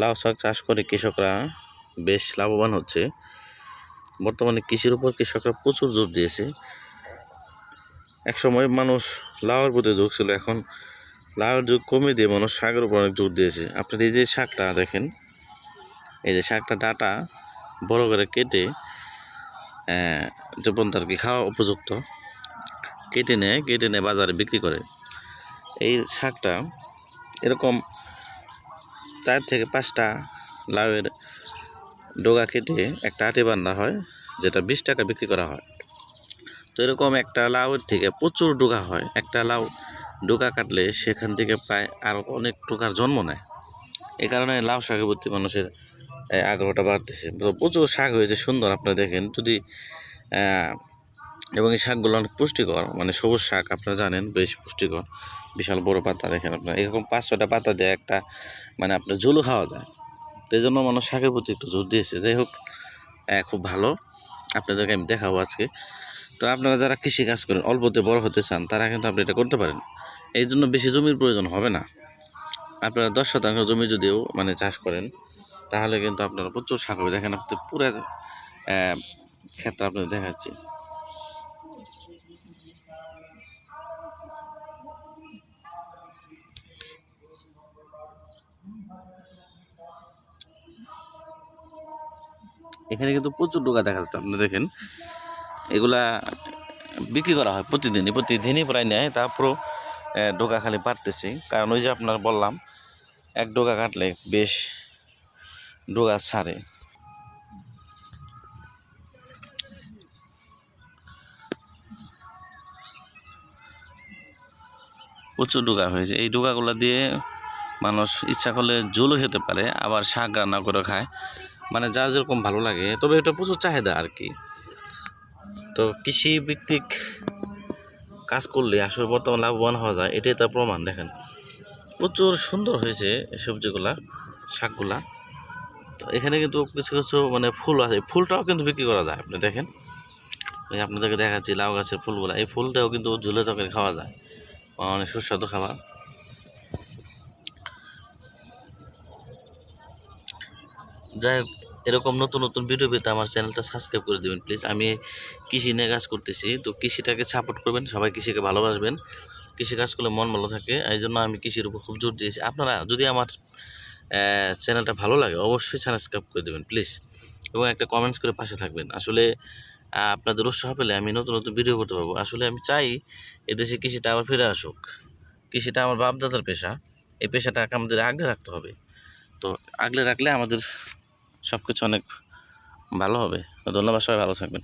লাউ শাক চাষ করে কৃষকরা বেশ লাভবান হচ্ছে। বর্তমানে কৃষির উপর কৃষকরা প্রচুর জোর দিয়েছে। একসময় মানুষ লাউয়ের প্রতি ঝোঁক ছিল, এখন লাউয়ের যুগ কমে দিয়ে মানুষ শাকের উপর অনেক জোর দিয়েছে। আপনার এই যে শাকটা দেখেন, এই যে শাকটা ডাটা বড় করে কেটে যেমন তার কি খাওয়া উপযুক্ত, কেটে নেয় কেটে নেয় বাজারে বিক্রি করে। এই শাকটা এরকম চার থেকে পাঁচটা লাউয়ের ডোগা কেটে একটা আটি বান্ধা হয়, যেটা বিশ টাকা বিক্রি করা হয়। তো এরকম একটা লাউয়ের থেকে প্রচুর ডোগা হয়। একটা লাউ ডোকা কাটলে সেখান থেকে প্রায় আরও অনেক ডোকার জন্ম নেয়। এই কারণে লাউ শাকের প্রতি মানুষের আগ্রহটা বাড়তেছে। প্রচুর শাক হয়েছে সুন্দর, আপনারা দেখেন। যদি এবং এই শাকগুলো অনেক পুষ্টিকর। মানে সবুজ শাক আপনারা জানেন বেশ পুষ্টিকর। বিশাল বড় পাতা দেখেন আপনার। এরকম পাঁচ ছটা পাতা দিয়ে একটা মানে আপনার ঝুলও খাওয়া যায়। এই জন্য মানুষ শাকের প্রতি একটু জোর দিয়েছে। যাই হোক আহ, খুব ভালো। আপনাদেরকে আমি দেখাবো আজকে। তো আপনারা যারা কৃষি কাজ করেন অল্পতে বড় হতে চান তারা কিন্তু আপনি এটা করতে পারেন। এই জন্য বেশি জমির প্রয়োজন হবে না। আপনারা দশ শতাংশ জমি যদিও মানে চাষ করেন তাহলে কিন্তু আপনারা প্রচুর শাক হবে। দেখেন আপনি পুরো ক্ষেত্রে আপনাদের দেখাচ্ছি। এখানে কিন্তু প্রচুর ডোকা দেখা যাচ্ছে, আপনি দেখেন। এগুলা বিক্রি করা হয় প্রতিদিনই প্রতিদিনই প্রায় নেয়, তারপরও ডোকা খালি পারতেছি কারণ ওই যে আপনার বললাম, এক ডোকা কাটলে বেশ ডোকা ছাড়ে। প্রচুর ডোকা হয়েছে। এই ডোকাগুলো দিয়ে মানুষ ইচ্ছা করলে ঝোলও খেতে পারে, আবার শাক রান্না করে খায়। মানে যা যেরকম ভালো লাগে, তবে এটা প্রচুর চাহিদা আর কি। তো কৃষি ভিত্তিক কাজ করলে আসলে বর্তমান লাভবান হওয়া যায়, এটাই তার প্রমাণ, দেখেন। প্রচুর সুন্দর হয়েছে এই সবজিগুলা, শাকগুলা। তো এখানে কিন্তু কিছু কিছু মানে ফুল আছে ফুলটাও কিন্তু বিক্রি করা যায়, আপনি দেখেন। ওই আপনাদেরকে দেখাচ্ছি লাউ গাছের ফুলগুলা, এই ফুলটাও কিন্তু ঝুলে তরকারি খাওয়া যায় অনেক সুস্বাদু খাবার। যাই এরকম নতুন নতুন ভিডিও পেতে আমার চ্যানেলটা সাবস্ক্রাইব করে দেবেন প্লিজ আমি কৃষি নিয়ে কাজ করতেছি, তো কৃষিটাকে সাপোর্ট করবেন, সবাই কৃষিকে ভালোবাসবেন। কৃষি কাজ করলে মন ভালো থাকে, এই জন্য আমি কৃষির উপর খুব জোর দিয়েছি। আপনারা যদি আমার চ্যানেলটা ভালো লাগে, অবশ্যই সাবস্ক্রাইব করে দেবেন প্লিজ এবং একটা কমেন্টস করে পাশে থাকবেন। আসলে আপনাদের উৎসাহ পেলে আমি নতুন নতুন ভিডিও করতে পারব। আসলে আমি চাই এদেশে কৃষিটা আবার ফিরে আসুক। কৃষিটা আমার বাপদাদার পেশা। এই পেশাটাকে আমাদের আগলে রাখতে হবে। তো আগলে রাখলে আমাদের সব কিছু অনেক ভালো হবে। ধন্যবাদ সবাই ভালো থাকবেন।